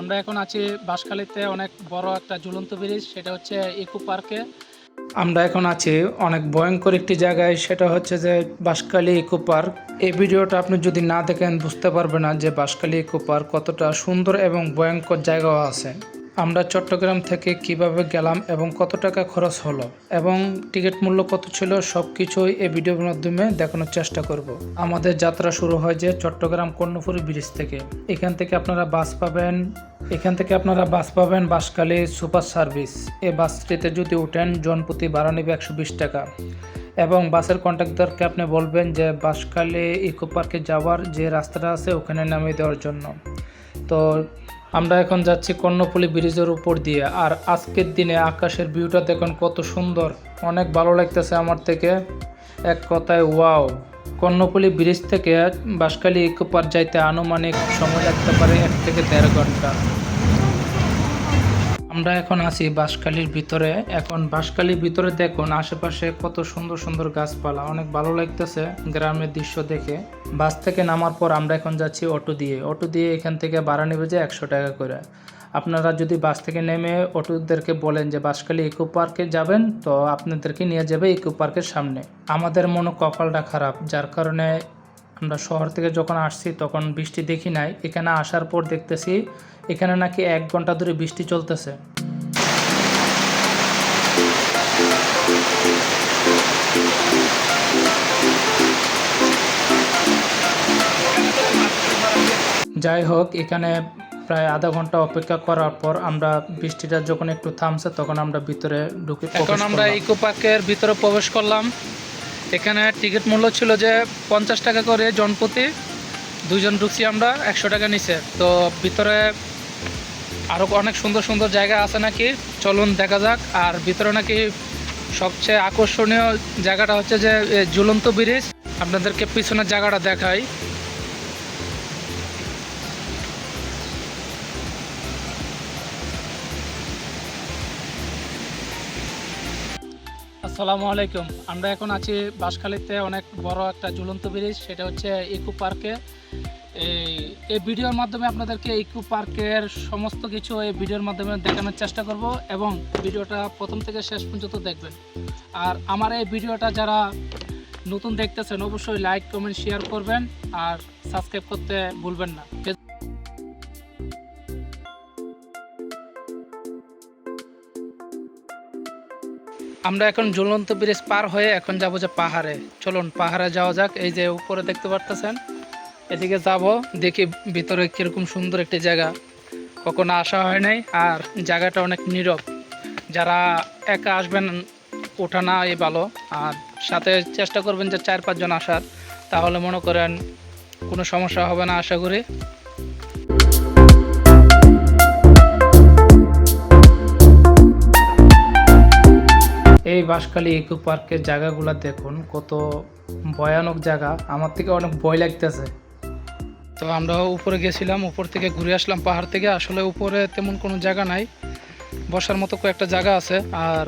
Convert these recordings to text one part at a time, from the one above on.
আমরা এখন আছি বাঁশখালীতে অনেক বড় একটা ঝুলন্ত ব্রিজ, সেটা হচ্ছে ইকো পার্কে। আমরা এখন আছি অনেক ভয়ঙ্কর একটি জায়গায়, সেটা হচ্ছে যে বাঁশখালী ইকো পার্ক। এই ভিডিওটা আপনি যদি না দেখেন, বুঝতে পারবেন না যে বাঁশখালী ইকো পার্ক কতটা সুন্দর এবং ভয়ঙ্কর জায়গাও আছে। আমরা চট্টগ্রাম থেকে কীভাবে গেলাম এবং কত টাকা খরচ হলো এবং টিকিট মূল্য কত ছিল সব কিছুই এই ভিডিওর মাধ্যমে দেখানোর চেষ্টা করব। আমাদের যাত্রা শুরু হয় যে চট্টগ্রাম কর্ণফুলী ব্রিজ থেকে। এখান থেকে আপনারা বাস পাবেন। এখান থেকে আপনারা বাস পাবেন বাসকালী সুপার সার্ভিস। এই বাসটিতে যদি ওঠেন, জনপ্রতি ভাড়া নেবে একশো বিশ টাকা। এবং বাসের কন্ট্রাক্টরকে আপনি বলবেন যে বাসকালী ইকো পার্কে যাওয়ার যে রাস্তাটা আছে, ওখানে নামিয়ে দেওয়ার জন্য। তো আমরা এখন যাচ্ছি কর্ণফুলী ব্রিজের উপর দিয়ে। আর আজকের দিনে আকাশের ভিউটা দেখুন কত সুন্দর। অনেক ভালো লাগতেছে আমার থেকে। এক কথায় ওয়াও কর্ণফুলী ব্রিজ থেকে বাঁশখালী ইকোপার যাইতে আনুমানিক সময় লাগতে পারে এক থেকে দেড় ঘণ্টা। আমরা এখন আছি বাঁশখালীর ভিতরে। এখন বাঁশখালীর ভিতরে দেখুন আশেপাশে কত সুন্দর সুন্দর গাছপালা। অনেক ভালো লাগতেছে গ্রামের দৃশ্য দেখে। বাস থেকে নামার পর আমরা এখন যাচ্ছি অটো দিয়ে। অটো দিয়ে এখান থেকে ভাড়া নেবে যে একশো টাকা করে। আপনারা যদি বাস থেকে নেমে অটোদেরকে বলেন যে বাঁশখালী ইকো পার্কে যাবেন, তো আপনাদেরকে নিয়ে যাবে ইকো পার্কের সামনে। আমাদের মনে কপালটা খারাপ, যার কারণে আমরা শহর থেকে যখন আসছি তখন বৃষ্টি দেখি নাই। এখানে আসার পর দেখতেছি এখানে নাকি এক ঘণ্টা ধরে বৃষ্টি চলতেছে। যাই হোক এখানে প্রায় আধা ঘণ্টা অপেক্ষা করার পর আমরা বৃষ্টিটা যখন একটু থামছে তখন আমরা ভিতরে ঢুকে এখন আমরা ইকো পার্কের ভিতরে প্রবেশ করলাম। এখানে টিকিট মূল্য ছিল যে পঞ্চাশ টাকা করে জনপ্রতি। দুজন ঢুকছি আমরা, একশো টাকা নিচে। তো ভিতরে আরও অনেক সুন্দর সুন্দর জায়গা আছে নাকি? চলুন দেখা যাক। আর ভিতরে নাকি সবচেয়ে আকর্ষণীয় জায়গাটা হচ্ছে যে ঝুলন্ত ব্রিজ। আপনাদেরকে পিছনের জায়গাটা দেখাই। আসসালামু আলাইকুম। আমরা এখন আছি বাঁশখালীতে অনেক বড় একটা ঝুলন্ত ব্রিজ, সেটা হচ্ছে ইকো পার্কে। এই এই ভিডিওর মাধ্যমে আপনাদেরকে ইকো পার্কের সমস্ত কিছু এই ভিডিওর মাধ্যমে দেখানোর চেষ্টা করব এবং ভিডিওটা প্রথম থেকে শেষ পর্যন্ত দেখবেন। আর আমার এই ভিডিওটা যারা নতুন দেখতেছেন, অবশ্যই লাইক, কমেন্ট, শেয়ার করবেন আর সাবস্ক্রাইব করতে ভুলবেন না। আমরা এখন ঝুলন্ত ব্রিজ পার হয়ে এখন যাব যে পাহাড়ে। চলুন, পাহাড়ে যাওয়া যাক। এই যে উপরে দেখতে পারতেছেন? এদিকে যাব, দেখি ভিতরে কীরকম সুন্দর একটি জায়গা। কখনো আসা হয় নাই, আর জায়গাটা অনেক নীরব। যারা একা আসবেন, ওঠা না এই ভালো। আর সাথে চেষ্টা করবেন যে চার পাঁচজন আসার। তাহলে মনে করেন কোনো সমস্যা হবে না, আশা করি। এই বাঁশখালী ইকো পার্কের জায়গাগুলো দেখুন, কত ভয়ানক জায়গা। আমার থেকে অনেক ভয় লাগতেছে। তো আমরা উপরে গেছিলাম, উপর থেকে ঘুরে আসলাম পাহাড় থেকে। আসলে উপরে তেমন কোনো জায়গা নাই। বসার মতো কয়েকটা জায়গা আছে। আর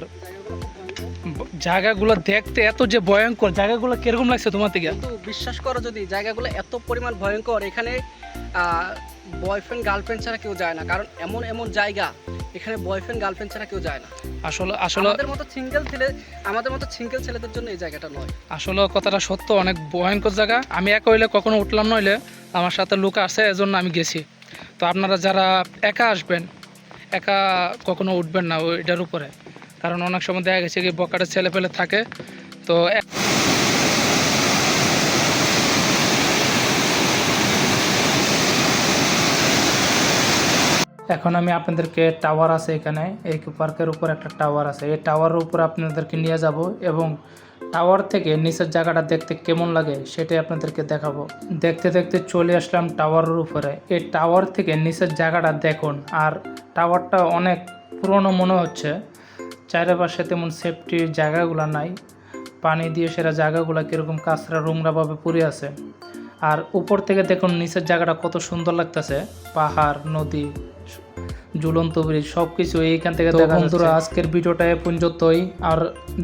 জায়গাগুলো দেখতে এত যে ভয়ঙ্কর জায়গাগুলো কীরকম লাগছে তোমার থেকে কিন্তু বিশ্বাস করো যদি জায়গাগুলো এত পরিমাণ ভয়ঙ্কর এখানে বয়ফ্রেন্ড গার্লফ্রেন্ড ছাড়া কেউ যায় না। কারণ এমন এমন জায়গা এখানে বয়ফ্রেন্ড গার্লফ্রেন্ড ছাড়া কেউ যায় না। আসলে আসলে আমাদের মতো সিঙ্গেল ছেলে আমাদের মতো সিঙ্গেল ছেলেদের জন্য এই জায়গাটা নয়। আসলে কথাটা সত্য অনেক ভয়ঙ্কর জায়গা। আমি একা হইলে কখনো উঠলাম নইলে আমার সাথে লোক আছে এজন্য আমি গেছি। তো আপনারা যারা একা আসবেন একা কখনো উঠবেন না ওইটার উপরে। কারণ অনেক সময় দেখা গেছে কি বকাটা ছেলে পেলে থাকে। তো এখন আমি আপনাদেরকে টাওয়ার আছে এখানে। এই পার্কের উপর একটা টাওয়ার আছে। এই টাওয়ারের উপর আপনাদেরকে নিয়ে যাব এবং টাওয়ার থেকে নিচের জায়গাটা দেখতে কেমন লাগে সেটাই আপনাদেরকে দেখাবো। দেখতে দেখতে চলে আসলাম টাওয়ারের উপরে। এই টাওয়ার থেকে নিচের জায়গাটা দেখুন। আর টাওয়ারটা অনেক পুরনো মনে হচ্ছে। চারিপাশে তেমন সেফটির জায়গাগুলো নাই। পানি দিয়ে সেরা জায়গাগুলো কীরকম কাঁচরা রুংরাভাবে পড়ে আছে। আর উপর থেকে দেখুন নিচের জায়গাটা কত সুন্দর লাগতেছে। পাহাড় নদী ঝুলন্ত ব্রিজ সব কিছু এইখান থেকে বন্ধুরা আজকের ভিডিওটা এ পর্যন্তই। আর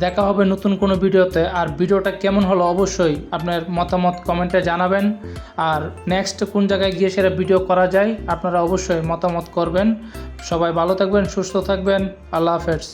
দেখা হবে নতুন কোনো ভিডিওতে। আর ভিডিওটা কেমন হলো অবশ্যই আপনার মতামত কমেন্টে জানাবেন। আর নেক্সট কোন জায়গায় গিয়ে সেটা ভিডিও করা যায় আপনারা অবশ্যই মতামত করবেন। সবাই ভালো থাকবেন সুস্থ থাকবেন। আল্লাহ হাফেজ।